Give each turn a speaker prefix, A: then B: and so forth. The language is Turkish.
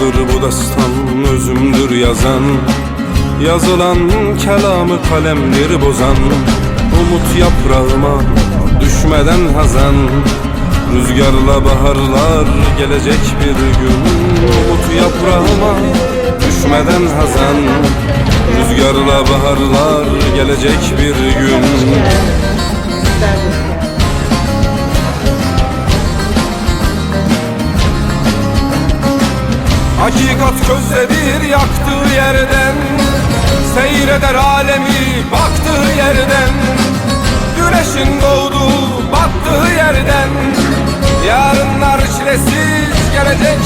A: Yazımdır bu destan özümdür yazan. Yazılan kelamı kalemleri bozan. Umut yaprağıma düşmeden hazan. Rüzgarla baharlar gelecek bir gün. Umut yaprağıma düşmeden hazan. Rüzgarla baharlar gelecek bir gün Hakikat közledir yaktığı yerden Seyreder alemi baktığı yerden. Güneşin doğduğu battığı yerden Yarınlar çilesiz gelecek